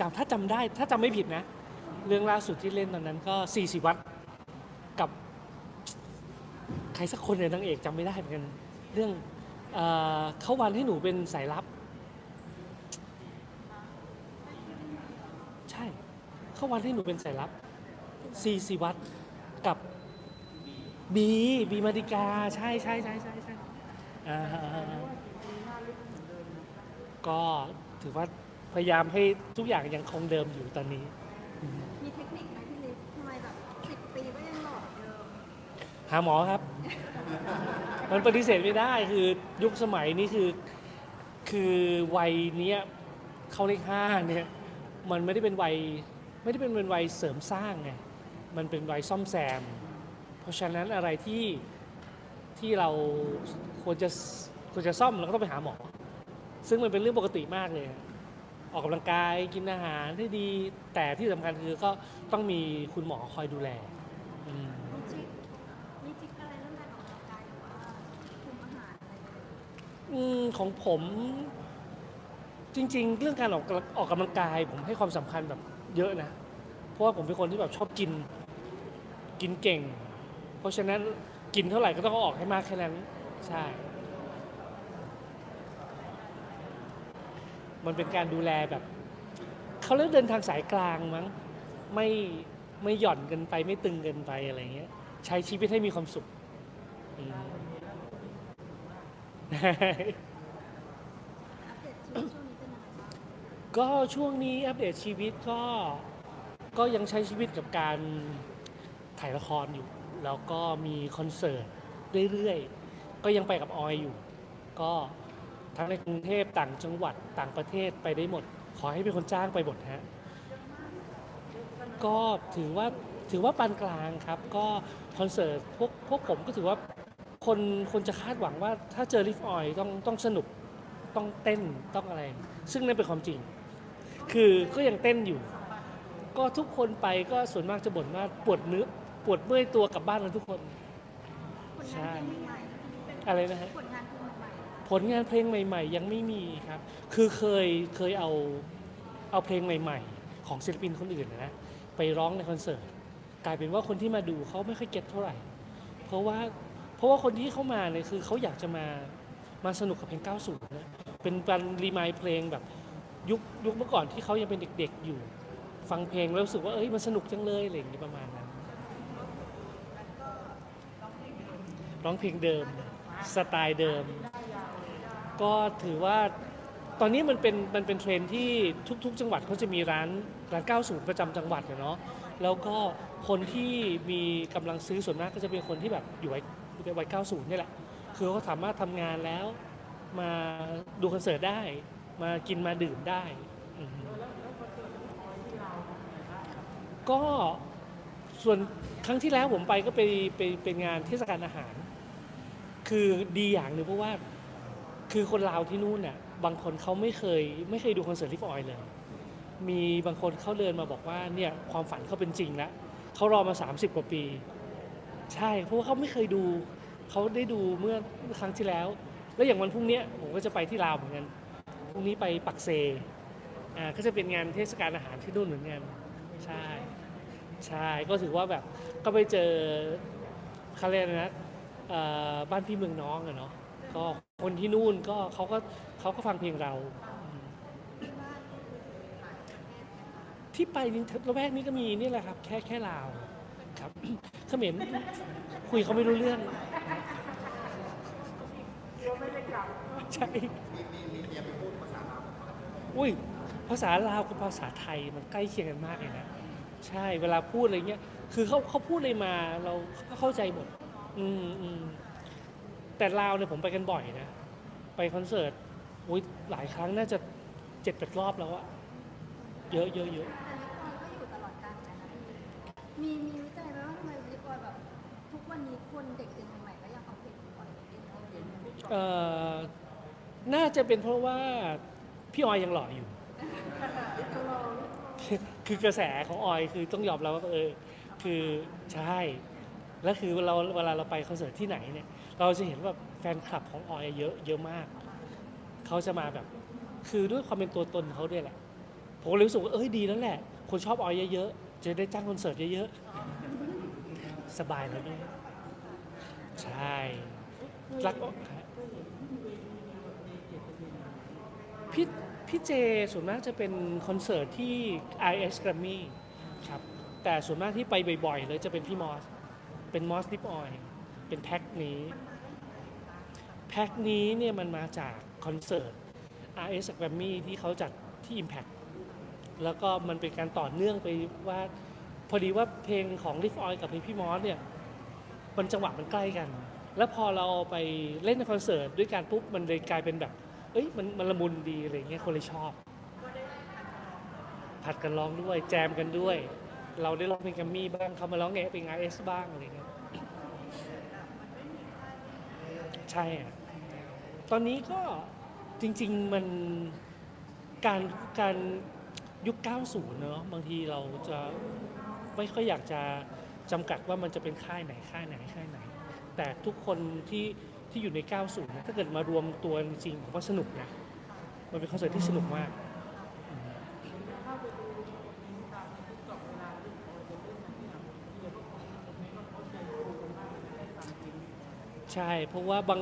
จำถ้าจำได้ ถ้าจำไม่ผิดนะ เรื่องล่าสุดที่เล่นตอนนั้นก็ 40 วัตต์กับ ใครสักคนเนี่ยนางเอกจำไม่ได้เหมือนกัน เรื่องเอ่อเขาวันให้หนูเป็นสายลับ ใช่ เขาวันให้หนูเป็นสายลับ 40 วัตต์กับบีบีมาติกา ใช่ใช่ใช่ใช่ใช่อ่าก็ถือว่า พยายามให้ทุกอย่างยังคงเดิมอยู่ตอนนี้ มีเทคนิคไหมพี่ลิศทำไมแบบสิบปีก็ยังหล่อเดิมหาหมอครับ มันปฏิเสธไม่ได้คือยุคสมัยนี้คือ คือวัยเนี้ยเข้าเลขห้าเนี่ย มันไม่ได้เป็นวัยไม่ได้เป็นเป็นวัยเสริมสร้างไงมันเป็นวัยซ่อมแซม เพราะฉะนั้นอะไรที่ที่เราควรจะควรจะซ่อมเราก็ต้องไปหาหมอ ซึ่งมันเป็นเรื่องปกติมากเลย ออกกำลังกายกินอาหารให้ดี แต่ที่สำคัญคือก็ต้องมีคุณหมอคอยดูแลอืมมีทริคมีทริคอะไรเรื่องการออกกำลังกายหรือว่าคุมอาหารอะไรไหมอืมของผมจริง ๆ เรื่องการออกกำลังออกกำลังกาย ผมให้ความสำคัญแบบเยอะนะ เพราะว่าผมเป็นคนที่แบบชอบกินกินเก่ง เพราะฉะนั้นกินเท่าไหร่ก็ต้องเอาออกให้มากแค่นั้นใช่ มันเป็นการดูแลแบบเขาเรียกเดินทางสายกลางมั้งไม่ไม่หย่อนเกินไปไม่ตึงเกินไปอะไรเงี้ย ใช้ชีวิตให้มีความสุขอืม อัปเดตชีวิตช่วงนี้เป็นยังไงบ้างก็ช่วงนี้อัปเดตชีวิตก็ก็ยังใช้ชีวิตกับการถ่ายละครอยู่ แล้วก็มีคอนเสิร์ตเรื่อยๆ ก็ยังไปกับออยอยู่ ก็ ทั้งในกรุงเทพต่างจังหวัดต่างประเทศไปได้หมด ขอให้เป็นคนจ้างไปหมดฮะก็ถือว่าถือว่าปานกลางครับ ก็คอนเสิร์ตพวกพวกผมก็ถือว่าคนคนจะคาดหวังว่าถ้าเจอลิฟออยต้องต้องสนุกต้องเต้นต้องอะไร ซึ่งนั่นเป็นความจริง คือก็ยังเต้นอยู่ ก็ทุกคนไปก็ส่วนมากจะบ่นว่าปวดเนื้อปวดเมื่อยตัวกลับบ้านกันทุกคนผลใช่งานเพลงใหม่ๆอะไรนะฮะผลงานเพลงใหม่ ผลงานเพลงใหม่ ๆ ยังไม่มีครับ คือเคยเคยเอาเอาเพลงใหม่ ๆ ของศิลปินคนอื่นนะไปร้องในคอนเสิร์ตกลายเป็นว่าคนที่มาดูเขาไม่ค่อยเก็ตเท่าไหร่ เพราะว่าเพราะว่าคนที่เข้ามาเนี่ยคือเขาอยากจะมามาสนุกกับเพลง 90นะเป็นการรีมายเพลงแบบยุคยุคเมื่อก่อนที่เขายังเป็นเด็กๆอยู่ ฟังเพลงแล้วรู้สึกว่าเอ้ยมันสนุกจังเลยอะไรอย่างนี้ประมาณนั้นร้องเพลงเดิมสไตล์เดิม ก็ถือว่าตอนนี้มันเป็นมันเป็นเทรนที่ทุก ๆ จังหวัดเขาจะมีร้านร้าน90 ประจำจังหวัดอะเนาะแล้วก็คนที่มีกำลังซื้อส่วนมากก็จะเป็นคนที่แบบอยู่วัยวัย90นี่แหละ คือเขาสามารถทำงานแล้ว มาดูคอนเสิร์ตได้ มากินมาดื่มได้ก็ส่วนครั้งที่แล้วผมไปก็ไปไปเป็นงานเทศกาลอาหาร คือดีอย่างหนึ่งเพราะว่า คือคนลาวที่นู่นน่ะบางคนเขาไม่เคยไม่เคยดูคอนเสิร์ตลิฟออยเลย มีบางคนเขาเดินมาบอกว่าเนี่ยความฝันเขาเป็นจริงแล้วเขารอมา 30 กว่าปี ใช่เพราะว่าเขาไม่เคยดูเขาได้ดูเมื่อครั้งที่แล้ว แล้วอย่างวันพรุ่งนี้ผมก็จะไปที่ลาวเหมือนกันพรุ่งนี้ไปปักเซอ่าก็จะเป็นงานเทศกาลอาหารที่นู่นเหมือนกันใช่ใช่ก็ถือว่าแบบก็ไปเจอเขาเรียนะบ้านพี่เมืองน้องอะเนาะก็ คนที่นู่นก็เขาก็เขาก็ฟังเพลงเราอืมที่ว่าคือหลายประเทศไหมคะที่ไปนี่ระแวกนี้ก็มีนี่แหละครับ แค่แค่ลาวครับเขมรคุยเขาไม่รู้เรื่องใช่อุ้ยภาษาลาวกับภาษาไทยมันใกล้เคียงกันมากเลยนะใช่เวลาพูดอะไรเงี้ยคือเขาเขาพูดอะไรมาเราก็เข้าใจหมดอืมอืม แต่ลาวเนี่ยผมไปกันบ่อยนะ ไปคอนเสิร์ตอุ้ยหลายครั้งน่าจะเจ็ดแปดรอบแล้วอะเยอะเยอะเยอะแต่ลิปออยก็อยู่ตลอดกาลเหมือนกันนะมีมีวิจัยไหมว่าทำไมลิปออยแบบทุกวันนี้คนเด็กเจนใหม่ๆก็ยังเอาเพลงลิปออยไปเล่นเอาเล่นกันเอ่อน่าจะเป็นเพราะว่าพี่ออยยังหล่ออยู่ คือกระแสของออยคือต้องยอมรับว่าเออคือใช่ แล้วคือเราเวลาเราไปคอนเสิร์ตที่ไหนเนี่ย เราจะเห็นว่าแฟนคลับของออยเยอะเยอะมาก เขาจะมาแบบ คือด้วยความเป็นตัวตนเขาด้วยแหละ ผมเลยรู้สึกว่าเอ้ยดีแล้วแหละ คนชอบออยเยอะๆ จะได้จ้างคอนเสิร์ตเยอะๆ สบายแล้วด้วยใช่ รักพี่พี่เจส่วนมากจะเป็นคอนเสิร์ตที่ IS Grammy ครับ แต่ส่วนมากที่ไปบ่อยๆ เลยจะเป็นพี่มอส เป็นมอสลิปออย เป็นแพ็ค นี้ แพ็คนี้เนี่ยมันมาจากคอนเสิร์ต RS Grammy ที่เขาจัดที่ Impact แล้วก็มันเป็นการต่อเนื่องไปว่า พอดีว่าเพลงของ Live Oil กับเพลงพี่มอสเนี่ยมันจังหวะมันใกล้กัน แล้วพอเราไปเล่นในคอนเสิร์ตด้วยกันปุ๊บมันเลยกลายเป็นแบบ เอ้ยมันมันละมุนดีอะไรเงี้ยคนเลยชอบ ผัดกันร้องด้วยแจมกันด้วย เราได้ร้องเพลงแกมมี่บ้างเขามาร้องแงเพลง RS บ้างอะไรเงี้ย ใช่ตอนนี้ก็จริง ๆ มันการการยุค 90 เนอะบางทีเราจะไม่ค่อยอยากจะจำกัดว่ามันจะเป็นค่ายไหนค่ายไหนค่ายไหน แต่ทุกคนที่ที่อยู่ใน 90 นะ ถ้าเกิดมารวมตัวจริงๆผมว่าสนุกนะ มันเป็นคอนเสิร์ตที่สนุกมาก ใช่ เพราะว่าบาง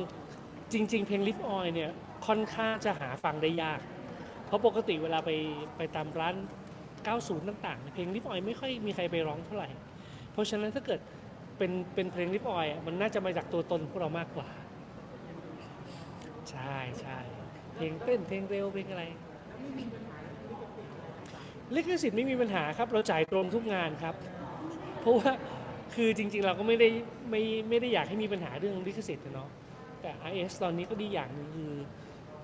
จริง ๆ เพลง Live On เนี่ยค่อนข้างจะหาฟังได้ยาก เพราะปกติเวลาไปไปตามร้าน 90 ต่างๆเนี่ยเพลง Live On ไม่ค่อยมีใครไปร้องเท่าไหร่ เพราะฉะนั้นถ้าเกิดเป็นเป็นเพลง Live On อะมันน่าจะมาจากตัวตนพวกเรามากกว่า ใช่ใช่เพลงเต้นเพลงเร็วเพลงอะไรลิขสิทธิ์ไม่มีปัญหาครับ เราจ่ายตรงทุกงานครับ เพราะว่า คือจริงๆเราก็ไม่ได้ไม่ไม่ได้อยากให้มีปัญหาเรื่องลิขสิทธิ์นะเนาะแต่ IS ตอนนี้ก็ดีอย่างหนึงคือ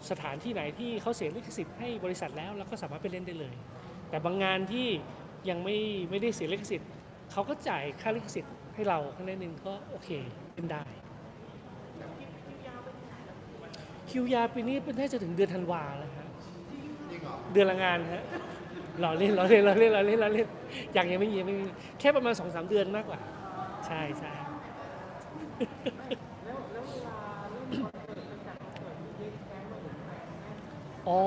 สถานที่ไหนที่เขาเสียลิขสิทธิ์ให้บริษัทแล้วเราก็สามารถไปเล่นได้เลย แต่บางงานที่ยังไม่ไม่ได้เสียลิขสิทธิ์เขาก็จ่ายค่าลิขสิทธิ์ให้เราแค่นั้นเองก็โอเคเล่นได้ คิวยาวปีนี้เป็นน่าจะถึงเดือนธันวาแล้วฮะเดือนละงานฮะรอเล่นรอเล่นรอเล่นรอเล่นรอเล่นยังยังไม่มียังไม่มีแค่ประมาณสองสามเดือนมากกว่า ใช่ใช่อ๋อ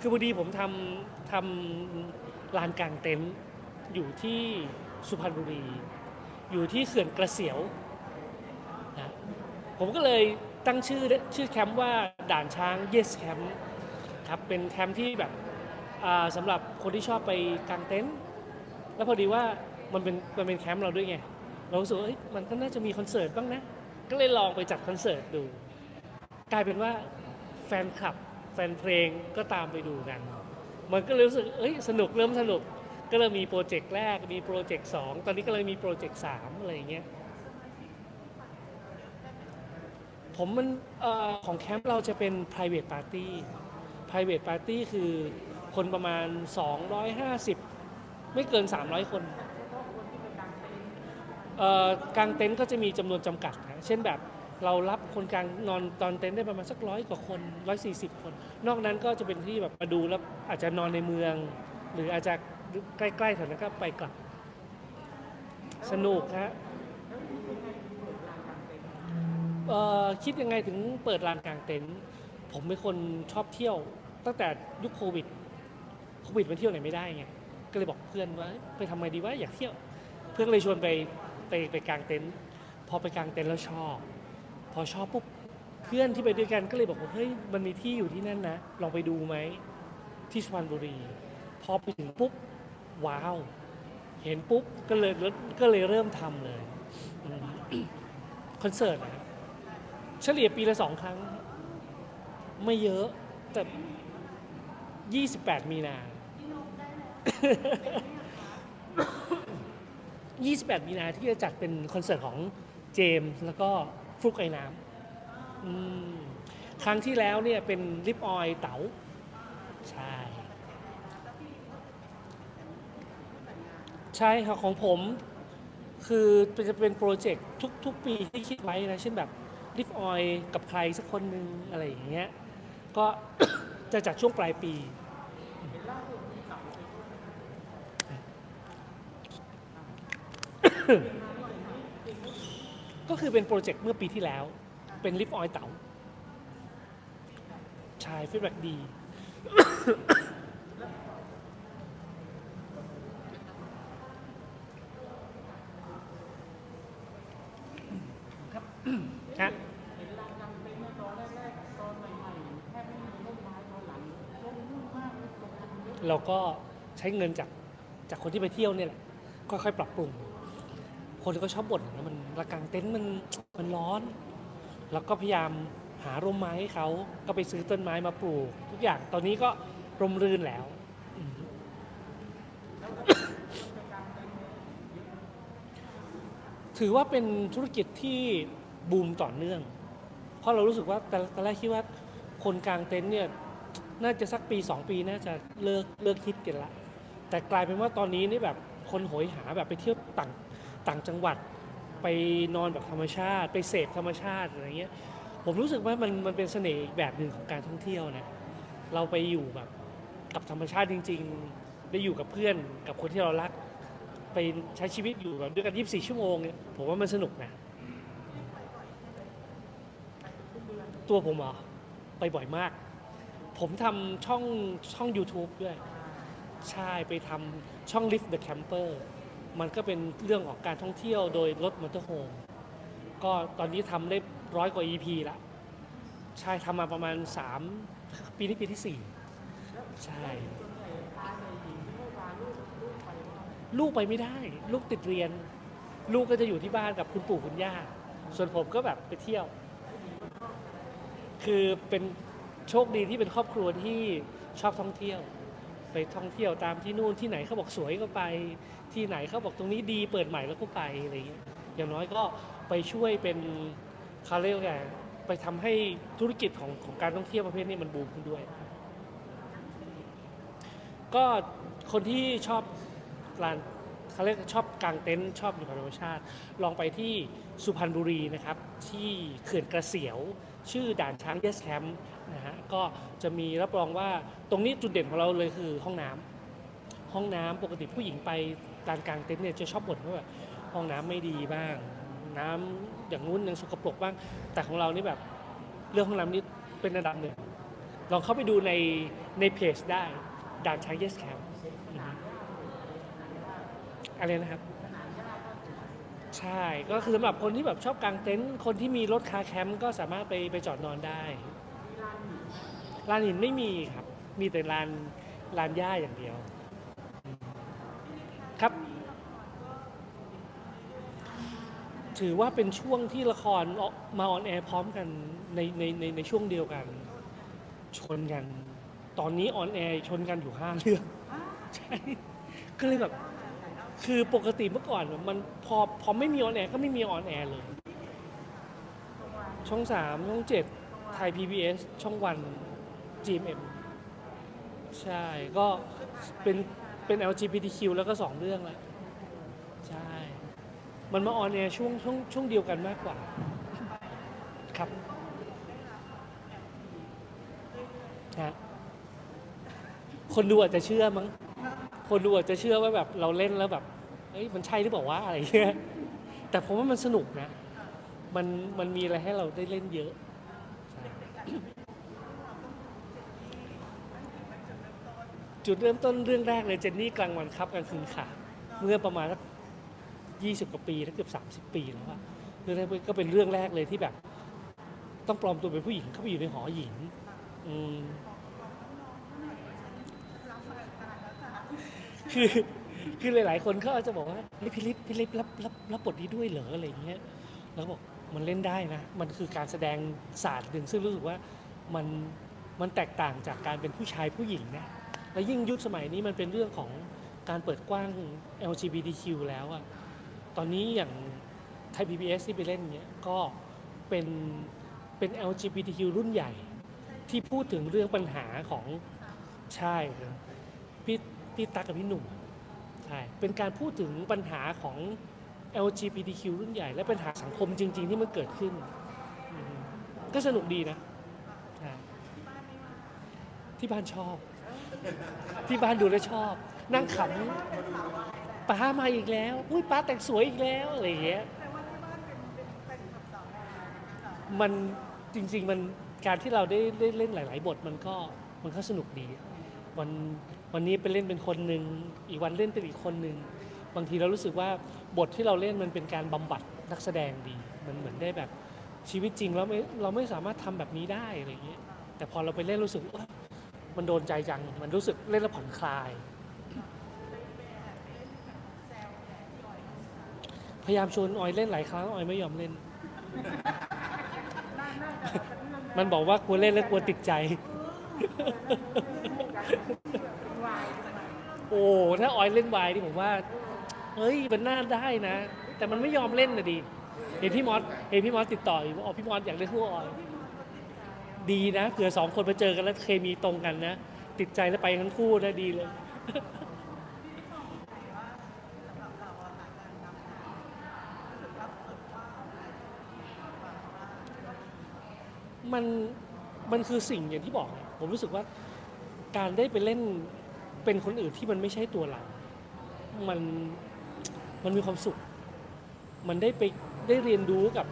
คือพอดีผมทำทำลานกลางเต็นท์อยู่ที่สุพรรณบุรี อยู่ที่เขื่อนกระเสียวนะผมก็เลยตั้งชื่อชื่อแคมป์ว่าด่านช้าง Yes Camp ครับเป็นแคมป์ที่แบบสำหรับคนที่ชอบไปกางเต็นท์แล้วพอดีว่ามันเป็นมันเป็นแคมป์เราด้วยไง เรารู้สึกว่าเอ้ยมันก็น่าจะมีคอนเสิร์ตบ้างนะ ก็เลยลองไปจัดคอนเสิร์ตดู กลายเป็นว่าแฟนคลับ แฟนเพลงก็ตามไปดูกัน มันก็เลยรู้สึกเอ้ยสนุกเริ่มสนุก ก็เลยมีโปรเจกต์แรกมีโปรเจกต์สองตอนนี้ก็เลยมีโปรเจกต์สามอะไรอย่างเงี้ยผมมันออของแคมป์เราจะเป็น private party private party คือคนประมาณ 250 ไม่เกิน 300 คน เอ่อกางเต็นท์ก็จะมีจำนวนจำกัดนะเช่นแบบเรารับคนกลางนอนตอนเต็นท์ได้ประมาณสักร้อยกว่าคน140คน นอกนั้นก็จะเป็นที่แบบมาดูแล้วอาจจะนอนในเมือง หรืออาจจะใกล้ๆแถวนั้นก็ไปกลับ สนุกฮะคิดยังไงถึงเปิดลานกลางเต็นท์ผมเป็นคนชอบเที่ยว ตั้งแต่ยุคโควิดโควิดมันเที่ยวไหนไม่ได้ไงก็เลยบอกเพื่อนว่าไปทำไงดีว่าอยากเที่ยว เพื่อนเลยชวนไป ไปไปกางเต็นท์พอไปกางเต็นท์แล้วชอบ พอชอบปุ๊บเพื่อนที่ไปด้วยกันก็เลยบอกว่าเฮ้ยมันมีที่อยู่ที่นั่นนะลองไปดูไหมที่สุพรรณบุรี พอไปถึงปุ๊บว้าว เห็นปุ๊บก็เลยก็เลยเริ่มทำเลยคอนเสิร์ตนะเฉลี่ยปีละสองครั้ง ไม่เยอะแต่ 28 มีนา 28 มีนาที่จะจัดเป็นคอนเสิร์ตของเจมส์แล้วก็ฟลุกไอ้น้ำอืมครั้งที่แล้วเนี่ยเป็นลิปออยเต๋าใช่ ใช่ครับของผม คือจะเป็นโปรเจกต์ทุกทุกปีที่คิดไว้นะ เช่นแบบลิฟออยกับใครสักคนหนึ่งอะไรอย่างเงี้ยก็ จะจัดช่วงปลายปี ก็คือเป็นโปรเจกต์เมื่อปีที่แล้ว เป็นลิฟออยเต๋าชายฟีดแบ็ดี ฮะเราก็ใช้เงินจากจากคนที่ไปเที่ยวเนี่ยแหละค่อยๆปรับปรุง คนก็ชอบบ่นนะมันระกางเต็นท์มันมันร้อน แล้วก็พยายามหาร่มไม้ให้เขาก็ไปซื้อต้นไม้มาปลูก ทุกอย่างตอนนี้ก็ร่มรื่นแล้ว ถือว่าเป็นธุรกิจที่บูมต่อเนื่อง เพราะเรารู้สึกว่าแต่ตอนแรกคิดว่าคนกลางเต็นท์เนี่ยน่าจะสักปี 2 ปีน่าจะเลิกเลิกคิดกันละ แต่กลายเป็นว่าตอนนี้นี่แบบคนโหยหาแบบไปเที่ยวต่าง ต่างจังหวัดไปนอนแบบธรรมชาติ ไปเสพธรรมชาติอะไรเงี้ยผมรู้สึกว่ามันมันเป็นเสน่ห์อีกแบบหนึ่งของการท่องเที่ยวนะเราไปอยู่แบบกับธรรมชาติจริง ๆ ได้อยู่กับเพื่อนกับคนที่เรารัก ไปใช้ชีวิตอยู่แบบด้วยกัน 24 ชั่วโมงเนี่ยผมว่ามันสนุกนะตัวผมเหรอไปบ่อยมาก ผมทำช่องช่อง YouTube ด้วย ใช่ไปทำช่อง Lift the Camper มันก็เป็นเรื่องของการท่องเที่ยวโดยรถมอเตอร์โฮมก็ตอนนี้ทำได้ร้อยกว่า EP ละใช่ทำมาประมาณ 3 ปีนี้ปีที่ 4 ใช่ ลูกไปไม่ได้ ลูกติดเรียน ลูกก็จะอยู่ที่บ้านกับคุณปู่คุณย่า ส่วนผมก็แบบไปเที่ยว คือเป็นโชคดีที่เป็นครอบครัวที่ชอบท่องเที่ยว ไปท่องเที่ยวตามที่นู่นที่ไหนเขาบอกสวยก็ไป ที่ไหนเขาบอกตรงนี้ดีเปิดใหม่แล้วก็ไปอะไรเงี้ยอย่างน้อยก็ไปช่วยเป็นคาเรียกไงไปทำให้ธุรกิจของของการท่องเที่ยวประเภทนี้มันบูมขึ้นด้วย ก็คนที่ชอบร้าน เขาเรียกชอบกางเต็นท์ชอบอยู่กับธรรมชาติ ลองไปที่สุพรรณบุรีนะครับ ที่เขื่อนกระเสียว ชื่อด่านช้างเยสแคมป์นะฮะก็จะมีรับรองว่าตรงนี้จุดเด่นของเราเลยคือห้องน้ำห้องน้ำปกติผู้หญิงไปการกางเต็นท์เนี่ยจะชอบบ่นว่าห้องน้ำไม่ดีบ้าง น้ำอย่างนู้นยังสกปรกบ้าง แต่ของเรานี่แบบเรื่องห้องน้ำนี่เป็นระดับหนึ่งลองเข้าไปดูในในเพจได้ด่านช้างเยสแคมป อะไรนะครับ ใช่ก็คือสำหรับคนที่แบบชอบกางเต็นท์คนที่มีรถคาแคมป์ก็สามารถไปไปจอดนอนได้ลานหินไม่มีครับ มีแต่ลานลานหญ้าอย่างเดียว ครับ ถือว่าเป็นช่วงที่ละครออกมาออนแอร์พร้อมกันในในในในช่วงเดียวกัน ชนกัน ตอนนี้ออนแอร์ชนกันอยู่ห้าเรื่องใช่ก็เลยแบบ คือปกติเมื่อก่อนมันพอพอไม่มีออนแอร์ก็ไม่มีออนแอร์เลย ช่องสามช่องเจ็ดไทย PBS ช่องวัน GMM ใช่ ก็เป็นเป็น LGBTQ แล้วก็สองเรื่องแหล้วใช่ มันมาออนแอร์ช่วงช่วงช่วงเดียวกันมากกว่า ครับฮะคนดูอาจจะเชื่อมั้ง คนดูอาจจะเชื่อว่าแบบเราเล่นแล้วแบบเอ้ยมันใช่หรือเปล่าวะอะไรเงี้ยแต่ผมว่ามันสนุกนะมันมันมีอะไรให้เราได้เล่นเยอะใช่จุดเริ่มต้นเรื่องแรกเลยเจนนี่กลางวันครับกลางคืนค่ะ เมื่อประมาณสักยี่สิบกว่าปีถ้าเกือบสามสิบปีแล้วอะเรื่องแรกก็เป็นเรื่องแรกเลยที่แบบ ต้องปลอมตัวเป็นผู้หญิงเข้าไปอยู่ในหอหญิง อืม คือคือหลาย ๆ คนเขาอาจจะบอกว่าเฮ้ยพี่ลิศพี่ลิศรับรับรับบทนี้ด้วยเหรออะไรอย่างเงี้ยแล้วบอกมันเล่นได้นะ มันคือการแสดงศาสตร์หนึ่งซึ่งรู้สึกว่ามันมันแตกต่างจากการเป็นผู้ชายผู้หญิงนะแล้วยิ่งยุคสมัยนี้มันเป็นเรื่องของการเปิดกว้าง LGBTQ แล้วอะตอนนี้อย่างไทย PBS ที่ไปเล่นเนี้ยก็เป็นเป็น LGBTQ รุ่นใหญ่ ที่พูดถึงเรื่องปัญหาของใช่ พี่ตั๊กกับพี่หนุ่มใช่เป็นการพูดถึงปัญหาของ LGBTQ รุ่นใหญ่ และปัญหาสังคมจริง ๆ ที่มันเกิดขึ้น ก็สนุกดีนะใช่ที่บ้านชอบ ที่บ้านดูแลชอบ นั่งขำป้ามาอีกแล้ว อุ้ยป้าแต่งสวยอีกแล้วอะไรอย่างเงี้ยมันจริง ๆ มันการที่เราได้ได้เล่นหลาย ๆ บทมันก็มันก็สนุกดี วัน วันนี้ไปเล่นเป็นคนหนึ่งอีกวันเล่นเป็นอีกคนหนึ่งบางทีเรารู้สึกว่าบทที่เราเล่นมันเป็นการบำบัดนักแสดงดี มันเหมือนได้แบบชีวิตจริงเราไม่เราไม่สามารถทำแบบนี้ได้อะไรอย่างเงี้ยแต่พอเราไปเล่นรู้สึกว่ามันโดนใจจัง มันรู้สึกเล่นแล้วผ่อนคลาย พยายามชวนออยเล่นหลายครั้งออยไม่ยอมเล่น มันบอกว่ากลัวเล่นแล้วกลัวติดใจ อ้ ถ้าออยเล่นวายนี่ผมว่า เฮ้ย มันน่าได้นะ แต่มันไม่ยอมเล่นนะดิเห็นพี่มอส เห็นพี่มอสติดต่ออยู่ว่าอ๋อพี่มอสอยากเล่นคู่ออย ดีนะเผื่อสองคนมาเจอกันแล้วเคมีตรงกันนะ ติดใจแล้วไปทั้งคู่นะดีเลย มัน มันคือสิ่งอย่างที่บอก ผมรู้สึกว่าการได้ไปเล่น เป็นคนอื่นที่มันไม่ใช่ตัวเรา มันมันมีความสุข มันได้ไปได้เรียนรู้กับ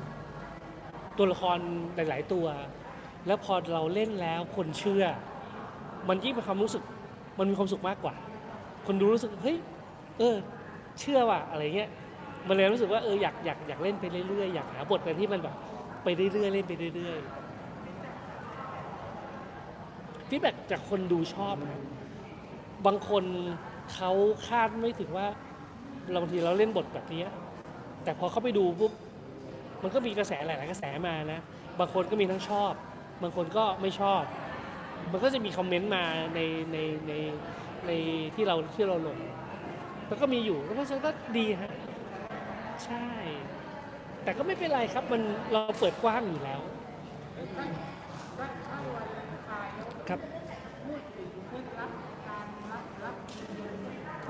ตัวละครหลาย ๆ ตัว แล้วพอเราเล่นแล้วคนเชื่อ มันยิ่งเป็นความรู้สึก มันมีความสุขมากกว่า คนดูรู้สึกเฮ้ยเออ เชื่อว่ะอะไรเงี้ยมันเลยรู้สึกว่าเอออยากอยากอยากเล่นไปเรื่อยๆอยากหาบทอะไรที่มันแบบไปเรื่อยๆเล่นไปเรื่อยๆฟีดแบ็จากคนดูชอบนะ บางคนเขาคาดไม่ถึงว่าเราบางทีเราเล่นบทแบบนี้แต่พอเขาไปดูปุ๊บมันก็มีกระแสหลาย ๆ กระแสมานะ บางคนก็มีทั้งชอบ บางคนก็ไม่ชอบ มันก็จะมีคอมเมนต์มาในในในในที่เราที่เราลงแล้วก็มีอยู่แล้วเพราะฉะนั้นก็ดีฮะใช่ แต่ก็ไม่เป็นไรครับมันเราเปิดกว้างอยู่แล้วครับ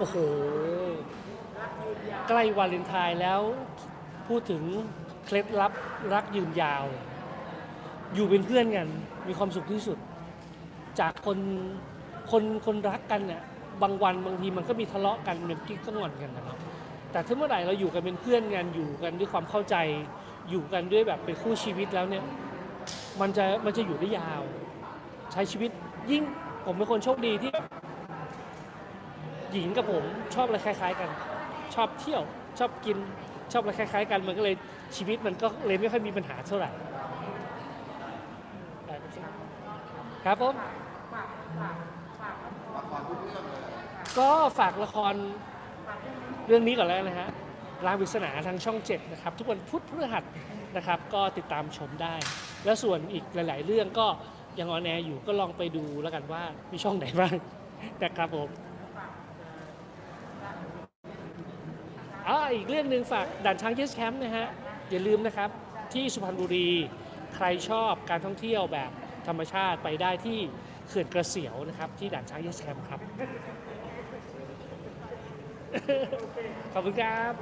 อ้โห ใกล้วาเลนไทน์แล้ว พูดถึงเคล็ดลับรักยืนยาว อยู่เป็นเพื่อนกัน มีความสุขที่สุด จากคนคนคนรักกันเนี่ยบางวันบางทีมันก็มีทะเลาะกันมันกิ๊กก็งอนกันนะครับ แต่ถ้าเมื่อไหร่เราอยู่กันเป็นเพื่อนกันอยู่กันด้วยความเข้าใจ อยู่กันด้วยแบบเป็นคู่ชีวิตแล้วเนี่ย มันจะมันจะอยู่ได้ยาว ใช้ชีวิตยิ่งผมเป็นคนโชคดีที่ หญิงกับผมชอบอะไรคล้าย ๆ กัน ชอบเที่ยวชอบกินชอบอะไรคล้ายๆ กันมันก็เลยชีวิตมันก็เลยไม่ค่อยมีปัญหาเท่าไหร่ครับผมก็ฝากละครเรื่องนี้ก่อนแล้วนะฮะรางวิศนาทางช่อง 7 นะครับ ทุกวันพุธพฤหัสนะครับ ก็ติดตามชมได้ แล้วส่วนอีกหลาย ๆ เรื่องก็ยังออนแอร์อยู่ก็ลองไปดูแล้วกันว่ามีช่องไหนบ้างนะครับผม อ๋ออีกเรื่องหนึ่งฝากด่านช้างเยสแคมป์นะฮะ อย่าลืมนะครับ ที่สุพรรณบุรี ใครชอบการท่องเที่ยวแบบธรรมชาติไปได้ที่เขื่อนกระเสียวนะครับ ที่ด่านช้างเยสแคมป์ครับ ขอบคุณครับ